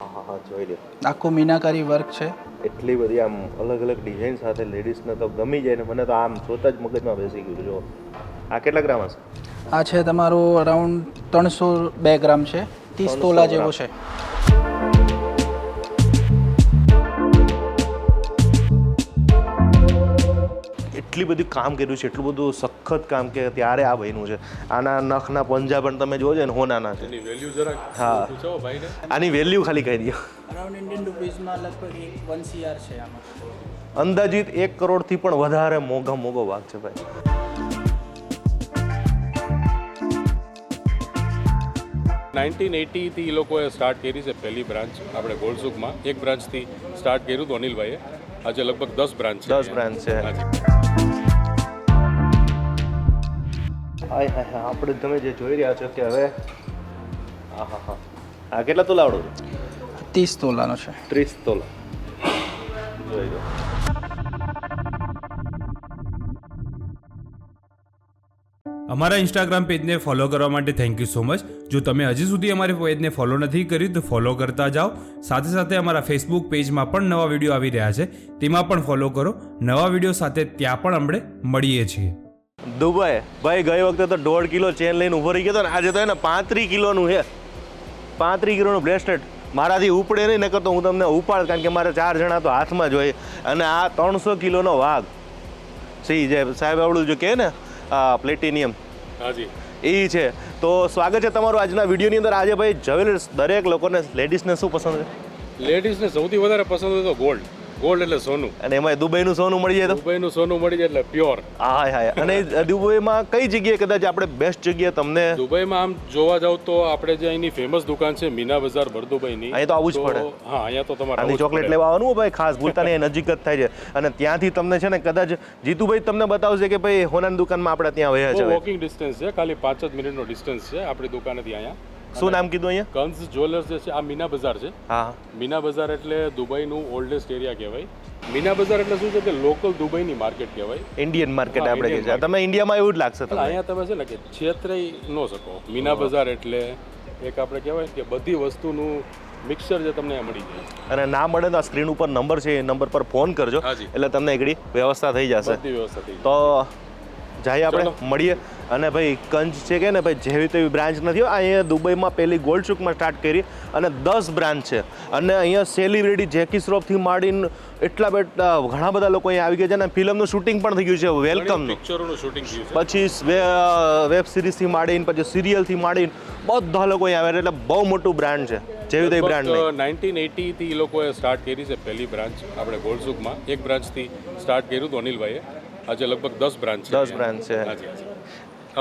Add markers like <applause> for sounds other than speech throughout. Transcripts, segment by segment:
હા હા જોઈ લ્યો. આખું મીનાકારી વર્ક છે. એટલી બધી આમ અલગ અલગ ડિઝાઇન સાથે લેડીઝને તો ગમી જાય ને મને તો આમ જોતા જ મગજમાં બેસી ગયું જો. આ કેટલા ગ્રામ હશે? આ છે તમારું અરાઉન્ડ ત્રણસો બે ગ્રામ છે. ત્રીસ તોલા જેવો છે. એટલી બધી કામ કર્યું છે એટલું બધું સખત કામ કે ત્યારે આ બન્યું છે. આના નખના પંજા પણ તમે જોજો ને હોનાના છે. હા. આની વેલ્યુ ખાલી કહી દો. અરાઉન્ડ ઇન્ડિયન રૂપીઝમાં લગભગ વન સીઆર છે આમાં. અંદાજિત એક કરોડથી પણ વધારે મોંઘા મોંઘો ભાગ છે ભાઈ. નાઇન્ટીન એટીથી એ લોકોએ સ્ટાર્ટ કરી છે પહેલી બ્રાન્ચ આપણે ગોળસુખમાં એક બ્રાન્ચથી સ્ટાર્ટ કર્યું હતું અનિલભાઈએ. આજે લગભગ દસ બ્રાન્ચ દસ બ્રાન્ચ છે. હાય હાય હા આપણે તમે જે જોઈ રહ્યા છો કે હવે હા હા. હા આ કેટલા તોલાવડો છે? ત્રીસ તોલાનો છે. ત્રીસ તોલા. જોઈ લો. અમારા ઇન્સ્ટાગ્રામ પેજને ફોલો કરવા માટે થેન્ક યુ સો મચ જો તમે હજી સુધી અમારી પેજને ફોલો નથી કર્યું તો ફોલો કરતા જાઓ. સાથે સાથે અમારા ફેસબુક પેજમાં પણ નવા વીડિયો આવી રહ્યા છે. તેમાં પણ ફોલો કરો. નવા વીડિયો સાથે ત્યાં પણ આપણે મળીએ છીએ. દુબઈ. ભાઈ ગઈ વખતે તો દોઢ કિલો ચેન લઈને ઊભો રહી ગયો ને આજે તો એને પાંત્રીસ કિલોનું છે. પાંત્રીસ કિલોનું બ્રેસલેટ મારાથી ઉપડે નહીં નકર તો હું તમને ઉપાડ કારણ કે મારે ચાર જણા તો હાથમાં જ હોય. અને આ ત્રણસો કિલોનો વાઘ. સી જે સાહેબ આવડું જો કહે ને આ પ્લેટિનિયમ હાજી. એ છે. તો સ્વાગત છે તમારું આજના વિડીયોની અંદર. આજે ભાઈ જવેલર્સ દરેક લોકોને લેડીઝને શું પસંદ છે? લેડીઝને સૌથી વધારે પસંદ હોય તો ગોલ્ડ ગોલ્ડ એટલે સોનું. અને એમાં દુબઈનું સોનું મળી જાય તો? દુબઈનું સોનું મળી જાય એટલે પ્યોર હાય હાય અને દુબઈમાં કઈ જગ્યાએ કદાચ આપણે બેસ્ટ જગ્યાએ તમને દુબઈમાં આમ જોવા જાવ તો આપણે જે અહીંની ફેમસ દુકાન છે મીના બજાર ભરદુબઈની અહીંયા તો આવવું જ પડે. હા અહીંયા તો તમારે આની ચોકલેટ લેવા આવવાનું ભાઈ ખાસ ભૂલતા નહીં નજીક જ થાય છે. અને ત્યાંથી તમને છે ને કદાચ જીતુભાઈ તમને બતાવશે કે ભાઈ હોનાની દુકાનમાં આપણે ત્યાં વયા છે વોકિંગ ડિસ્ટન્સ છે ખાલી પાંચ જ મિનિટનો ડિસ્ટન્સ છે આપણી દુકાનેથી અહીંયા. શું નામ કીધું અહીંયા? કંસ જ્વેલર્સ જે છે આ મીના બજાર છે. હા. મીના બજાર એટલે દુબઈનું ઓલ્ડેસ્ટ એરિયા કહેવાય. મીના બજાર એટલે શું છે કે લોકલ દુબઈની માર્કેટ કહેવાય. ઇન્ડિયન માર્કેટ આપણે કહીએ છીએ. તમે ઇન્ડિયામાં એવું જ લાગશે તમને. અહીંયા તમે છે ને કે છેતરાઈ ન શકો. મીના બજાર એટલે એક આપણે કહેવાય કે બધી વસ્તુનું મિક્સર જે તમને મળી જાય. અને ના મળે તો આ સ્ક્રીન ઉપર નંબર છે એ નંબર પર ફોન કરજો. એટલે તમને એકડી વ્યવસ્થા થઈ જશે. તો જઈએ આપણે. મળીએ. અને ભાઈ કંચ છે કે ને ભાઈ જેવી તેવી બ્રાન્ચ નથી. અહીંયા દુબઈમાં પહેલી ગોલ્ડ ચૂકમાં સ્ટાર્ટ કરી અને દસ બ્રાન્ચ છે. અને અહીંયા સેલિબ્રિટી જેકી શ્રોફથી માંડીને એટલા બધા ઘણા બધા લોકો અહીંયા આવી ગયા છે. અને ફિલ્મનું શૂટિંગ પણ થઈ ગયું છે વેલકમનું. પિક્ચરોનું શૂટિંગ થયું પછી વેબ સિરીઝથી માંડીને પછી સિરિયલથી માંડીને બધા લોકો અહીંયા આવે એટલે બહુ મોટું બ્રાન્ડ છે. જેવી તેવી બ્રાન્ડ નાઇન્ટીન એટીથી એ લોકોએ સ્ટાર્ટ કરી છે. પહેલી બ્રાન્ચ આપણે ગોલસુકમાં એક બ્રાન્ચથી સ્ટાર્ટ કર્યું હતું અનિલભાઈએ આજે લગભગ દસ બ્રાન્ચ છે. દસ બ્રાન્ચ છે.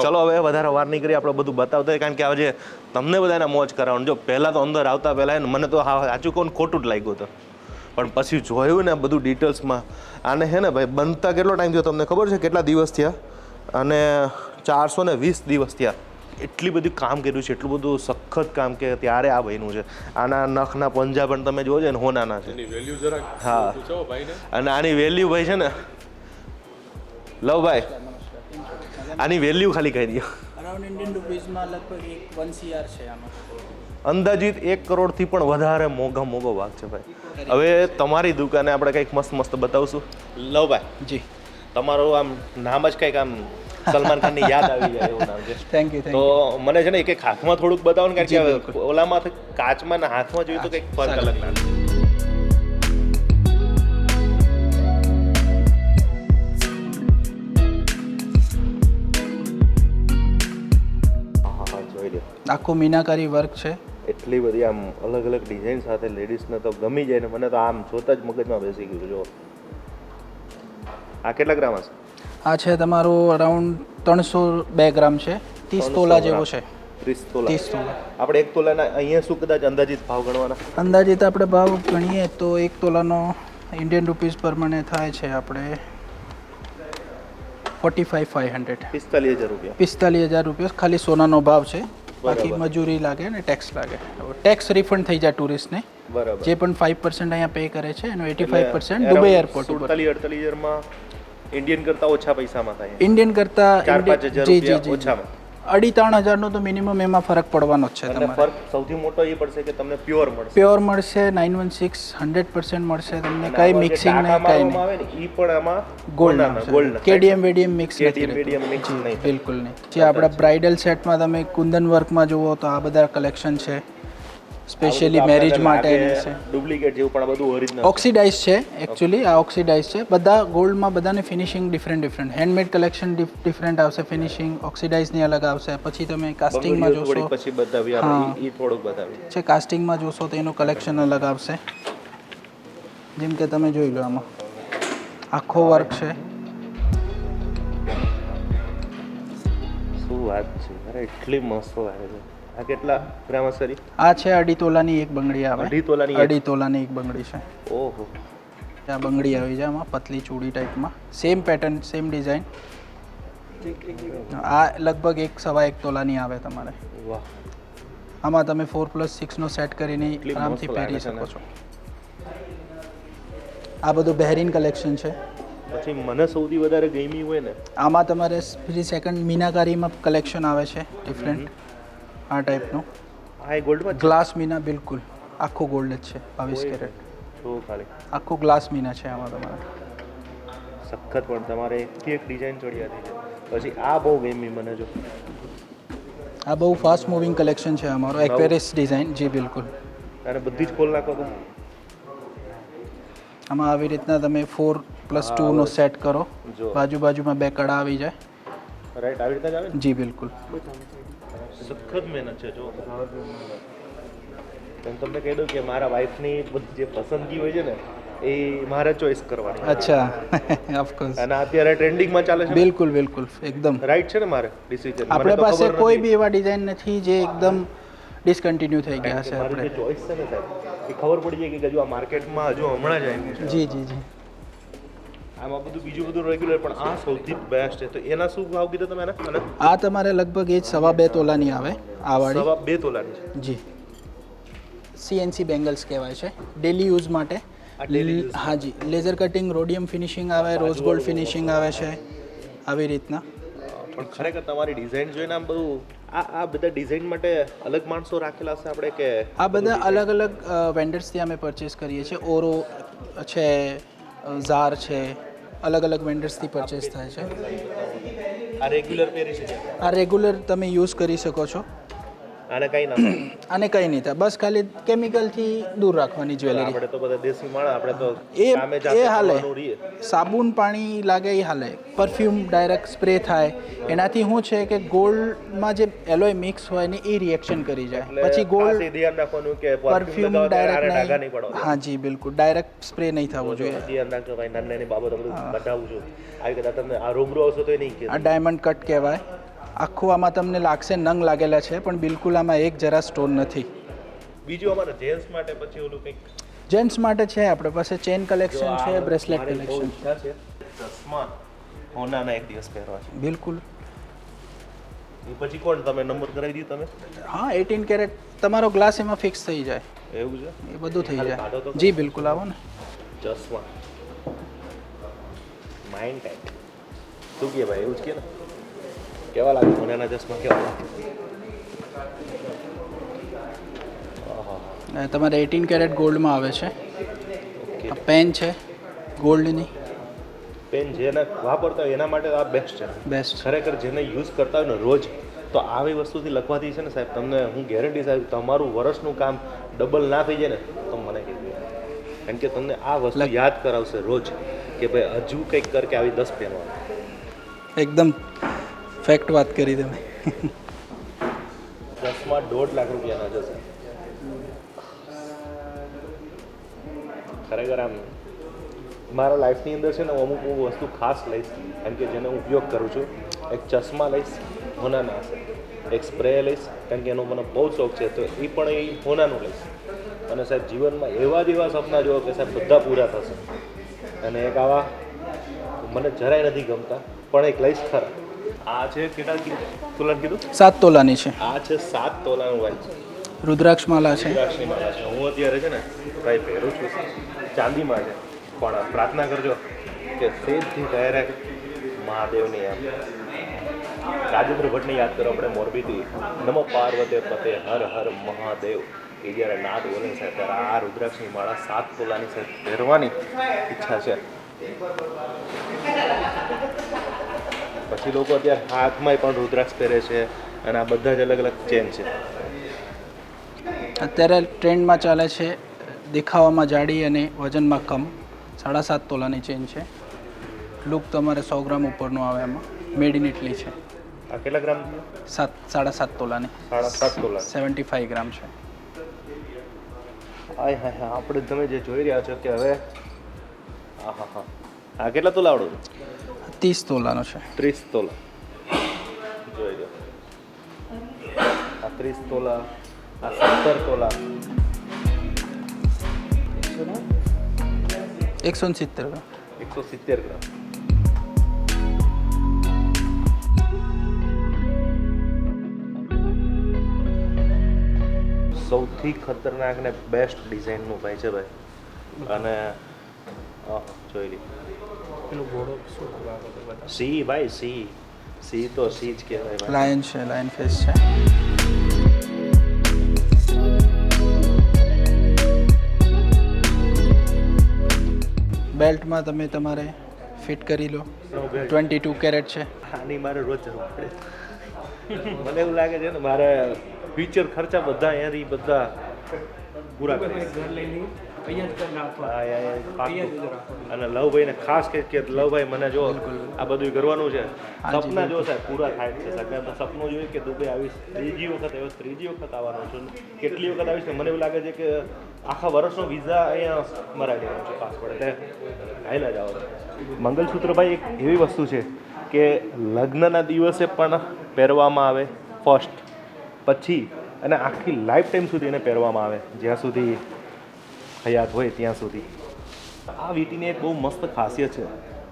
ચલો હવે વધારે વાર નહીં કરી આપણે બધું બતાવતા હોય કારણ કે આજે તમને બધાને મોજ કરાવવાનું. જો પહેલાં તો અંદર આવતા પહેલાં મને તો હા સાચું કોણ ખોટું જ લાગ્યું હતું. પણ પછી જોયું ને બધું ડિટેલ્સમાં આને હે ને ભાઈ બનતા કેટલો ટાઈમ થયો તમને ખબર છે? કેટલા દિવસ થયા? અને ચારસો ને વીસ દિવસ થયા. એટલી બધી કામ કર્યું છે એટલું બધું સખત કામ કે ત્યારે આ ભાઈનું છે. આના નખના પંજા પણ તમે જોજો ને હોનાના છે. હા. અને આની વેલ્યુ ભાઈ છે ને લવ ભાઈ. આની વેલ્યુ ખાલી કહી દો. અરાઉન્ડ ઇન્ડિયન રૂપીઝમાં લગભગ એક વન સીઆર છે આમાં. અંદાજિત એક કરોડથી પણ વધારે મોંઘા મોંઘો ભાગ છે ભાઈ. હવે તમારી દુકાને આપણે કંઈક મસ્ત મસ્ત બતાવશું. લવ ભાઈ. જી. તમારું આમ નામ જ કંઈક આમ સલમાન ખાનની યાદ આવી જાય એવું નામ છે. <laughs> થેન્ક યુ તો મને છે ને એક એક હાથમાં થોડુંક બતાવો ને કારણ કે ઓલામાં કાચમાં ને હાથમાં જોયું તો કંઈક ફરક અલગ લાગે. આખું મીનાકારી વર્ક છે. એટલી બધી આમ અલગ અલગ ડિઝાઇન સાથે લેડીઝને તો ગમી જાય ને મને તો આમ જોતા જ મગજમાં બેસી ગયું જો આ કેટલા ગ્રામ હશે? આ છે તમારું અરાઉન્ડ ત્રણસો બે ગ્રામ છે. ત્રીસ તોલા જેવો છે. ત્રીસ તોલા. ત્રીસ તોલા. આપણે એક તોલાના અહીંયા શું કદાચ અંદાજિત ભાવ ગણવાના? અંદાજિત આપણે ભાવ ગણીએ તો એક તોલાનો ઇન્ડિયન રૂપીઝ પ્રમાણે થાય છે આપણે ફોર્ટી ફાઈવ ફાઈવ હંડ્રેડ પિસ્તાલીસ હજાર રૂપિયા. પિસ્તાલીસ હજાર રૂપિયા. ખાલી સોનાનો ભાવ છે. બાકી મજૂરી લાગે ને ટેક્સ લાગે. ટેક્સ રિફંડ થઈ જાય ટુરિસ્ટને બરાબર. જે પણ ફાઈવ પર્સન્ટ અહીંયા પે કરે છે એનો at five percent Dubai airport ઉપર. અડતાલીસ હજારમાં ઇન્ડિયન કરતા ઓછા પૈસામાં થાય ઇન્ડિયન કરતા ચાર પાંચ હજાર ઓછામાં. અઢી ત્રણ હજારનો તો મિનિમમ એમાં ફરક પડવાનો જ છે તમને તમારે. ફર્ક સૌથી મોટો એ પડશે કે તમને પ્યોર મળશે. પ્યોર મળશે nine one six hundred percent મળશે તમને કઈ મિક્સિંગ નહીં કઈ નહીં. આવે ને ઈ પણ આમાં gold gold KDM VDM mix રહેતું. VDM નહીં. બિલકુલ નહીં. જે આપણા બ્રાઇડલ સેટમાં તમે કુંદન વર્કમાં જુઓ તો આ બધા કલેક્શન છે. સ્પેશિયલી મેરેજ માટે ડુપ્લિકેટ જેવું પણ બધું ઓરિજિનલ ઓક્સિડાઇઝ છે એકચ્યુઅલી આ ઓક્સિડાઇઝ છે. બધા ગોલ્ડમાં બધાને finishing different different handmade collection different આવશે ફિનિશિંગ ઓક્સિડાઇઝની અલગ આવશે. પછી તમે કાસ્ટિંગમાં જોશો. પછી બતાવી હા. આપણે ઈ થોડુંક બતાવી છે કાસ્ટિંગમાં જોશો તો એનું કલેક્શન અલગ આવશે. જેમ કે તમે જોઈ લો આમાં. આખો વર્ક છે. શું વાત છે. અરે એટલી મસ્ત લાગે છે. આ કેટલા ગ્રામ સરી આ છે અઢી તોલાની એક બંગડી આવે. અઢી તોલાની? અઢી તોલાની એક બંગડી છે. ઓહો. આ બંગડી આવી જાય આમાં પતલી ચૂડી ટાઈપમાં. સેમ પેટર્ન સેમ ડિઝાઇન આ લગભગ એક સવા એક તોલાની આવે તમારે. વાહ. આમાં તમે ફોર પ્લસ સિક્સનો સેટ કરીને આરામથી પહેરી શકો છો. આ બધું બહેરીન કલેક્શન છે. પછી મને સૌથી વધારે ગમી હોય ને? આમાં તમારે સેકન્ડ મીનાકારીમાં કલેક્શન આવે છે ડિફરન્ટ આ ટાઈપનું આ ગોલ્ડમાં ગ્લાસ મીના બિલકુલ. આખું ગોલ્ડ જ છે બાવીસ કેરેટ જો ખાલી. આખું ગ્લાસ મીના છે આમાં તમારે. સખત પણ તમારે એકથી એક ડિઝાઇન ચડિયાતી છે પછી આ બહુ ગેમી મને જો. આ બહુ ફાસ્ટ મૂવિંગ કલેક્શન છે અમારો એક્વેરિસ ડિઝાઇન જી બિલકુલ. અને બધી જ ખોલ નાખો તો આમાં આવી રીતના તમે ફોર પ્લસ ટુનો સેટ કરો. બાજુ બાજુમાં બે કડા આવી જાય. રાઈટ આવી રીતે જ આવે જી બિલકુલ. સખત મહેનત છે જો. એમ તમને કહી દઉં કે મારા વાઈફની જે પસંદગી હોય છે ને એ મારે ચોઈસ કરવાની. અચ્છા. <laughs> ઓફકોર્સ અને અત્યારે ટ્રેન્ડિંગમાં ચાલે છે બિલકુલ બિલકુલ. એકદમ. રાઈટ છે ને મારે? ડિસિઝન આપણી પાસે કોઈ બી એવા ડિઝાઇન નથી જે એકદમ ડિસકન્ટિન્યુ થઈ ગયા છે આપણે. ચોઈસ છે ને સાહેબ એ ખબર પડી જાય કે હજુ આ માર્કેટમાં હજુ હમણાં જ આવી છે. જી જી જી. આમાં બધું બીજું બધું રેગ્યુલર પણ આ સૌથી બેસ્ટ છે. તો એના શું ભાવ કીધો તમે એના આ તમારે લગભગ એ સવા બે તોલાની આવે આ વાળી. સવા બે તોલાની છે. જી. સીએનસી બેંગલ્સ કહેવાય છે. ડેલી યુઝ માટે. હા જી. લેઝર કટિંગ રોડિયમ ફિનિશિંગ આવે રોઝ ગોલ્ડ ફિનિશિંગ આવે છે. આવી રીતના. પણ ખરેખર તમારી ડિઝાઇન જોઈને આમ બધું આ આ બધા ડિઝાઇન માટે અલગ માણસો રાખેલા છે આપણે કે આ બધા અલગ અલગ વેન્ડર્સથી અમે પરચેસ કરીએ છીએ. ઓરો છે ઝાર છે અલગ અલગ વેન્ડર્સથી પરચેસ થાય છે. આ રેગ્યુલર પહેરી આ રેગ્યુલર તમે યુઝ કરી શકો છો. આને કઈ ના. અને <clears throat> કંઈ નહીં થાય. બસ ખાલી કેમિકલથી દૂર રાખવાની જ્વેલરી. આપણે તો બધા દેશી માણસ આપણે તો એ એ હાલે. સાબુન પાણી લાગે એ હાલે. પરફ્યુમ ડાયરેક્ટ સ્પ્રે થાય. એનાથી શું છે કે ગોલ્ડમાં જે એલોય મિક્સ હોય ને એ રિએક્શન કરી જાય. પછી ગોલ્ડ ધ્યાન રાખવાનું કે પરફ્યુમ ડાયરેક્ટ હા જી બિલકુલ. ડાયરેક્ટ સ્પ્રે નહીં થવો જોઈએ. ધ્યાન રાખજો ભાઈ નાની નાની બાબતો બધું બતાવું છું. આવી કદાચ તમને આ રૂબરૂ આવશો તો નહીં આ ડાયમંડ કટ કહેવાય. આખું આમાં તમને લાગશે નંગ લાગેલા છે પણ બિલકુલ આમાં એક જરા સ્ટોન નથી. બીજું અમારે જેન્ટ્સ માટે પછી ઓલું કંઈક જેન્ટ્સ માટે છે આપણે પાસે ચેન કલેક્શન છે બ્રેસલેટ કલેક્શન છે. ચશ્મા હોનાના એક દિવસ પહેરવા છે. બિલકુલ. પછી કોણ તમે નંબર કરાવી દીધો તમે? હા એટીન કેરેટ તમારો ગ્લાસ એમાં ફિક્સ થઈ જાય. એવું છે? એ બધું થઈ જાય. જી બિલકુલ આવો ને. ચશ્મા. માઇન્ડ ટાઈપ શું કહે ભાઈ એવું જ કે ને? કેવા લાગે હોનાના ચશ્મા કેવા લાગે તમારે એટીન કેરેટ ગોલ્ડમાં આવે છે? પેન છે ગોલ્ડની પેન જેને વાપરતા હોય એના માટે આ બેસ્ટ છે. બેસ્ટ ખરેખર જેને યુઝ કરતા હોય ને રોજ તો આવી વસ્તુથી લખવાથી છે ને સાહેબ તમને હું ગેરંટી સાહેબ તમારું વર્ષનું કામ ડબલ ના થઈ જાય ને તો મને કારણ કે તમને આ વસ્તુ યાદ કરાવશે રોજ કે ભાઈ હજુ કંઈક કર કે આવી દસ પહેરવા એકદમ ફેક્ટ વાત કરી તમે. દસમાં દોઢ લાખ રૂપિયાના જશે ખરેખર આમ, મારા લાઈફની અંદર છે ને હું અમુક હું વસ્તુ ખાસ લઈશ, કેમ કે જેનો હું ઉપયોગ કરું છું, એક ચશ્મા લઈશ, હોનાના હશે. એક સ્પ્રે લઈશ કારણ કે એનો મને બહુ શોખ છે, તો એ પણ એ હોનાનું લઈશ. અને સાહેબ, જીવનમાં એવા જ એવા સપના જુઓ કે સાહેબ, બધા પૂરા થશે. અને એક આવા, મને જરાય નથી ગમતા, પણ એક લઈશ ખરા. આ છે કેટલા તુલન કીધું? સાત તોલાની છે. આ છે સાત તોલાનું વાઇચ રુદ્રાક્ષ માલા છે. રુદ્રાક્ષની માળા છે. હું અત્યારે છે ને ભાઈ પહેરું છું. ચાંદીમાં છે. પણ પ્રાર્થના કરજો કે સેજથી ડાયરેક્ટ મહાદેવની એમ. રાજેન્દ્ર ભટ્ટને યાદ કરો આપણે મોરબીથી નમો પાર્વતે પતે હર હર મહાદેવ. એ જ્યારે નાદ બોલે છે ત્યારે આ રુદ્રાક્ષની માળા સાત તોલાની સાથે પહેરવાની ઈચ્છા છે. પછી લોકો અત્યારે હાથમાંય પણ રુદ્રાક્ષ પહેરે છે અને આ બધા જ અલગ અલગ ચેન છે. અત્યારે ટ્રેન્ડમાં ચાલે છે દેખાવામાં જાડી અને વજનમાં કમ. સાડા સાત તોલાની ચેન છે. લુક તમારે સો ગ્રામ ઉપરનો આવે એમાં. મેડ ઇન ઇટલી છે. આ કેટલા ગ્રામ? સાત સાડા સાત તોલાની. સાડા સાત તોલા સેવન્ટી ફાઈવ ગ્રામ છે. હાય હાય હા આપણે તમે જે જોઈ રહ્યા છો કે હવે આ કેટલા તોલાવડું ત્રીસ તોલાનો છે. ત્રીસ તોલા. જોઈ લો. આ ત્રીસ તોલા આ સત્તર તોલા. એકસો સિત્તેર ગ્રામ. એકસો સિત્તેર ગ્રામ. સૌથી ખતરનાક ને બેસ્ટ ડિઝાઇનનું ભાઈ છે ભાઈ. અને જોઈ લી સી ભાઈ સી. સી તો સી જ કહેવાય ભાઈ. લાયન છે લાયન ફેસ છે. બેલ્ટમાં તમે તમારે ફિટ કરી લો. ટ્વેન્ટી ટુ કેરેટ છે. આની મારે રોજ જરૂર પડે. મને એવું લાગે છે ને મારે ફ્યુચર ખર્ચા બધા અહીંયાથી બધા પૂરા કરી પાક્કું. અને લવભાઈને ખાસ કે કે લવભાઈ મને જો આ બધું કરવાનું છે. સપના જો સાહેબ પૂરા થાય છે સાહેબ. મેં સપનું જોયું કે દુબઈ આવીશ ત્રીજી વખત આવ્યો ત્રીજી વખત આવવાનો છું. કેટલી વખત આવીશ ને મને એવું લાગે છે કે આખા વર્ષનો વિઝા અહીંયા મરાઈ ગયો છે પાસપોર્ટ એટલે હાઈલા જ આવો. મંગલસૂત્ર ભાઈ એક એવી વસ્તુ છે કે લગ્નના દિવસે પણ પહેરવામાં આવે ફર્સ્ટ પછી અને આખી લાઈફ ટાઈમ સુધી એને પહેરવામાં આવે. જ્યાં સુધી હયાત હોય ત્યાં સુધી. આ વીંટીની એક બહુ મસ્ત ખાસિયત છે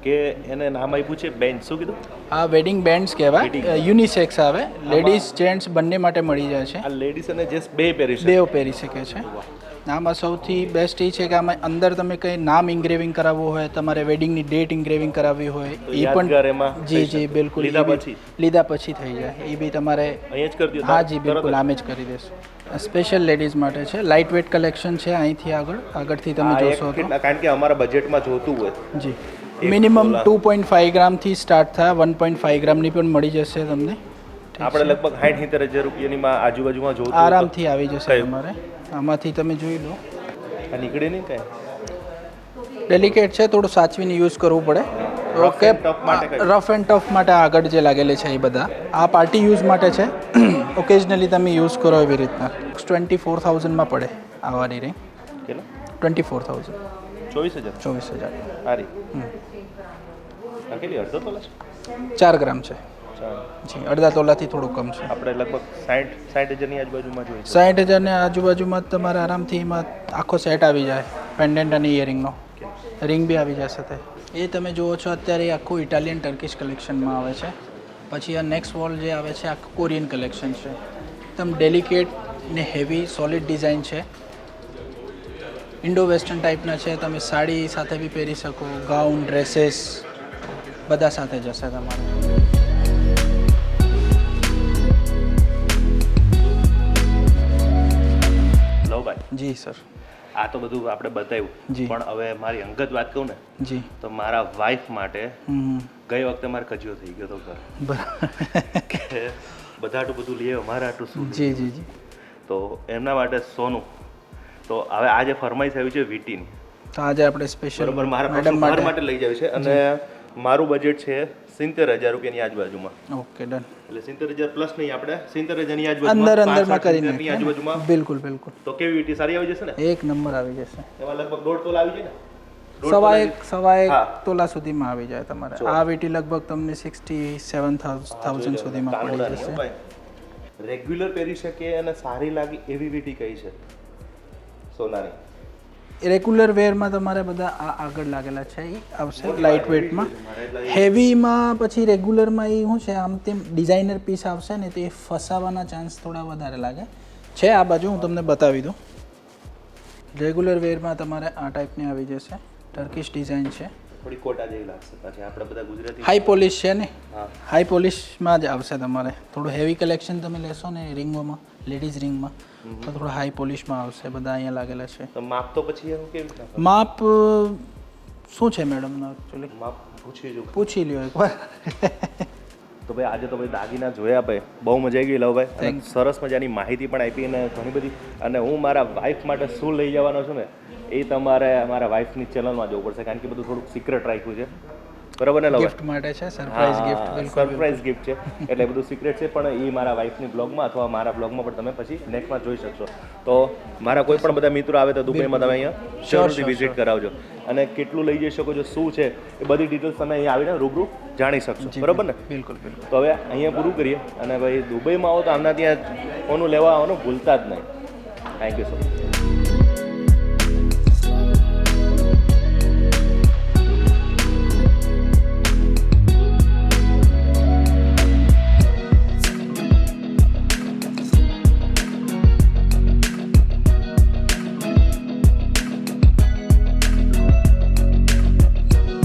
કે એને નામ આપ્યું છે બેન્ડ શું કીધું? આ વેડિંગ બેન્ડ્સ કહેવાય. યુનિસેક્સ આવે. લેડીઝ જેન્ટ્સ બંને માટે મળી જાય છે. આ લેડીઝ અને જેન્ટ્સ બે પહેરી શકે. બેવ પહેરી શકે છે. આમાં સૌથી બેસ્ટ એ છે કે આમાં અંદર તમે કંઈ નામ ઇન્ગ્રેવિંગ કરાવવું હોય તમારે વેડિંગની ડેટ ઇન્ગ્રેવિંગ કરાવવી હોય એ પણ જી જી બિલકુલ લીધા પછી? લીધા પછી થઈ જાય. એ બી તમારે હા જી બિલકુલ આમે જ કરી દેશું સ્પેશિયલ લેડીઝ માટે છે. લાઇટ વેટ કલેક્શન છે અહીંથી આગળ. આગળથી તમે જોશો કારણ કે અમારા બજેટમાં જોતું હોય. જી. મિનિમમ ટુ પોઈન્ટ ફાઈવ ગ્રામથી સ્ટાર્ટ થાય વન પોઈન્ટ ફાઈવ ગ્રામની પણ મળી જશે તમને. આપણે લગભગ સાઠ સિત્તેર હજાર રૂપિયાની માં આજુબાજુમાં હોય આરામથી આવી જશે? તમારે. આમાંથી તમે જોઈ લો. આ નીકળે નહીં કાંઈ? ડેલિકેટ છે થોડું સાચવીને યુઝ કરવું પડે. ઓકે? રફ એન્ડ ટફ માટે આગળ જે લાગેલી છે એ બધા. આ પાર્ટી યુઝ માટે છે. <clears throat> ઓકેઝનલી તમે યુઝ કરો એવી રીતના. ટ્વેન્ટી ફોર થાઉઝન્ડમાં પડે આવાની રે ટ્વેન્ટી ફોર થાઉઝન્ડ ચોવીસ હજાર? ચોવીસ હજાર. ચાર ગ્રામ છે. જી અડધા તોલાથી થોડું કમ છે. આપણે લગભગ સાઠ સાઠ હજારની આજુબાજુમાં જોઈએ સાઠ હજારની આજુબાજુમાં તમારે આરામથી એમાં આખો સેટ આવી જાય પેન્ડન્ટ અને ઇયરિંગનો રિંગ બી આવી જાય સાથે એ તમે જુઓ છો અત્યારે આખું ઇટાલિયન ટર્કિશ કલેક્શનમાં આવે છે. પછી આ નેક્સ્ટ વોલ જે આવે છે આખું કોરિયન કલેક્શન છે. એકદમ ડેલિકેટ ને હેવી સોલિડ ડિઝાઇન છે. ઇન્ડો વેસ્ટર્ન ટાઈપના છે. તમે સાડી સાથે બી પહેરી શકો ગાઉન ડ્રેસીસ બધા સાથે જશે તમારે. જી સર. આ તો બધું આપણે બતાવ્યું. પણ હવે મારી અંગત વાત કહું ને જી. તો મારા વાઈફ માટે ગઈ વખતે મારે કજિયો થઈ ગયો હતો ઘર. બરાબર. બધા આટલું બધું લઈએ મારા આટલું શું જી જી જી. તો એમના માટે સોનું. તો હવે આજે ફરમાઈશ આવી છે વીટીની. તો આજે આપણે સ્પેશિયલ બરોબર મારા મેડમ માટે લઈ જાય છે અને મારું બજેટ છે સિત્તેર હજાર રૂપિયાની આજુબાજુમાં. Okay done. એટલે સિત્તેર હજાર પ્લસ નહીં આપણે સિત્તેર હજારની અંદર આજુબાજુમાં અંદરમાં પાંચ કરી આજુબાજુમાં. બિલકુલ બિલકુલ. તો કેવી વીટી સારી આવી જશે ને? એક નંબર આવી જશે. એમાં લગભગ દોઢ તોલા આવી જાય ને? સવા એક સવા એક તોલા સુધીમાં આવી જાય તમારે. આ વીટી લગભગ તમને સિક્સટી સેવન થાઉઝન્ડ સુધીમાં પડી જશે. રેગ્યુલર પહેરી શકે અને સારી લાગી એવી વીટી કઈ છે? સોનાની. રેગ્યુલર વેરમાં તમારે બધા આ આગળ લાગેલા છે એ આવશે લાઇટ વેટમાં હેવીમાં પછી રેગ્યુલરમાં એ શું છે, આમ તેમ ડિઝાઇનર પીસ આવશે ને તો એ ફસાવાના ચાન્સ થોડા વધારે લાગે. છે આ બાજુ, હું તમને બતાવી દઉં. રેગ્યુલર વેરમાં તમારે આ ટાઈપની આવી જશે. ટર્કિશ ડિઝાઇન છે. થોડી કોટા જેવી લાગશે પછી. આપણે બધા ગુજરાતી હાઈ પોલિશ છે ને? હાઈ પોલિશમાં જ આવશે તમારે. થોડું હેવી કલેક્શન તમે લેશો ને રિંગોમાં લેડીઝ રિંગમાં તો થોડું હાઈ પોલિશમાં આવશે બધા અહીંયા લાગેલા છે. તો માપ તો પછી એનું કેવી માપ શું છે મેડમનો એકચ્યુઅલી માપ પૂછી લો પૂછી લ્યો એકવાર. તો ભાઈ આજે તો ભાઈ દાગીના જોયા ભાઈ. બહુ મજા આવી ગઈ લવભાઈ અને સરસ મજાની માહિતી પણ આપી અને ઘણી બધી. અને હું મારા વાઈફ માટે શું લઈ જવાનો છું ને એ તમારે મારા વાઈફની ચેનલમાં જવું પડશે કારણ કે બધું થોડુંક સિક્રેટ રાખ્યું છે. બરાબર ને લવભાઈ ગિફ્ટ માટે છે સરપ્રાઈઝ ગિફ્ટ બિલકુલ સરપ્રાઈઝ ગિફ્ટ છે. એટલે બધું સિક્રેટ છે પણ એ મારા વાઈફની બ્લોગમાં અથવા મારા બ્લોગમાં પણ તમે પછી નેક્સ્ટમાં જોઈ શકશો. તો મારા કોઈ પણ બધા મિત્રો આવે તો દુબઈમાં તમે અહીંયા જરૂરથી વિઝિટ કરાવજો. અને કેટલું લઈ જઈ શકો છો શું છે એ બધી ડિટેલ્સ તમે અહીંયા આવીને રૂબરૂ જાણી શકશો. બરાબર ને? બિલકુલ બિલકુલ. તો હવે અહીંયા પૂરું કરીએ. અને ભાઈ દુબઈમાં આવો તો આમના ત્યાં ફોનું લેવા આવવાનું ભૂલતા જ નહીં. Thank you so much